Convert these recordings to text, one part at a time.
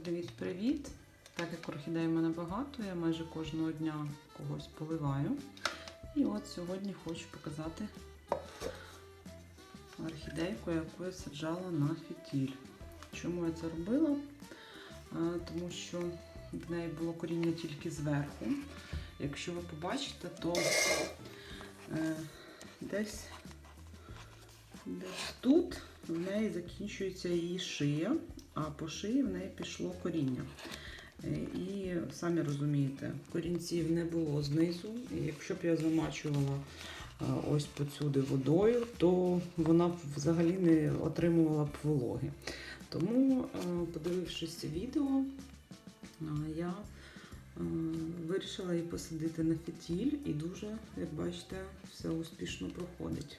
привіт-привіт! Так як орхідей в мене багато, я майже кожного дня когось поливаю. І от сьогодні хочу показати орхідейку, яку я саджала на фітіль. Чому я це робила? Тому що в неї було коріння тільки зверху. Якщо ви побачите, то е, десь, десь тут в неї закінчується її шия, а по шиї в неї пішло коріння. Е, І самі розумієте, корінців не було знизу. І якщо б я замачувала е, ось посюди водою, то вона б взагалі не отримувала б вологи. Тому, е, подивившись це відео, я вирішила її посадити на фітіль і дуже, як бачите, все успішно проходить.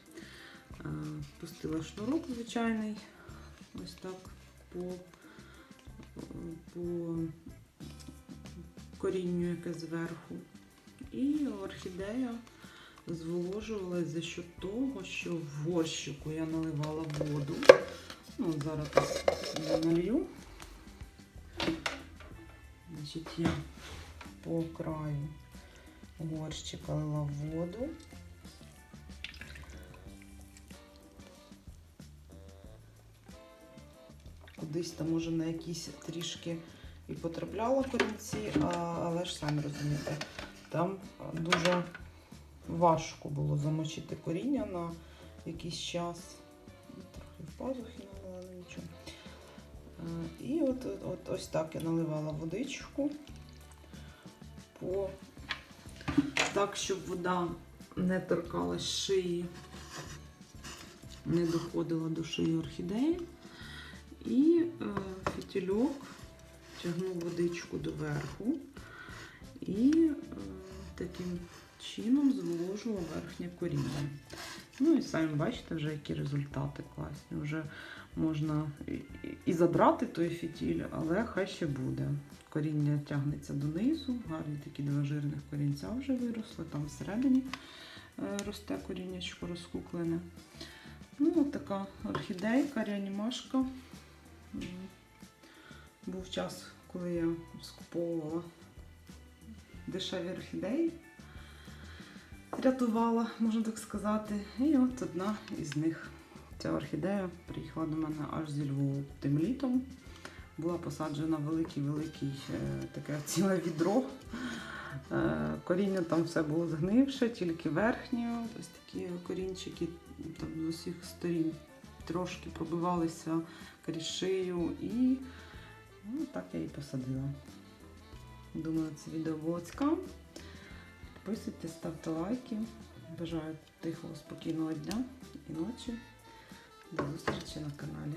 Пустила шнурок звичайний, ось так по, по корінню, яке зверху. І орхідея зволожувалась за що того, що в горщику я наливала воду. Ну, зараз налью. Значить, я по краю горщика лила воду. Кудись там може на якісь трішки і потрапляла корінці, але ж самі розумієте, там дуже важко було замочити коріння на якийсь час. Трохи в пазухи налила, нічого. Е, І от, от, от ось так я наливала водичку по так, щоб вода не торкалась шиї, не доходила до шиї орхідеї. І е, фітільок тягнув водичку доверху і е, таким чином зволожував верхнє коріння. Ну і самі бачите, вже які результати класні. Вже можна і, забрати той фітіль, але хай ще буде. Коріння тягнеться донизу, гарні такі два жирних корінця вже виросли, там всередині е, росте коріннячко розкуклене. Ну, така орхідейка, реанімашка. Був час, коли я скуповувала дешеві орхідеї. Рятувала, можна так сказати. І от одна із них. Ця орхідея приїхала до мене аж зі Львову тим літом. Була посаджена великий-великий е, таке ціле відро. Е, Коріння там все було згнивше, тільки верхні, ось такі корінчики там з усіх сторін трошки пробивалися крізь шию і ну, так я її посадила. Думаю, це відео було цікаво. Підписуйтесь, ставте лайки. Бажаю тихого, спокійного дня і ночі. До зустрічі на каналі.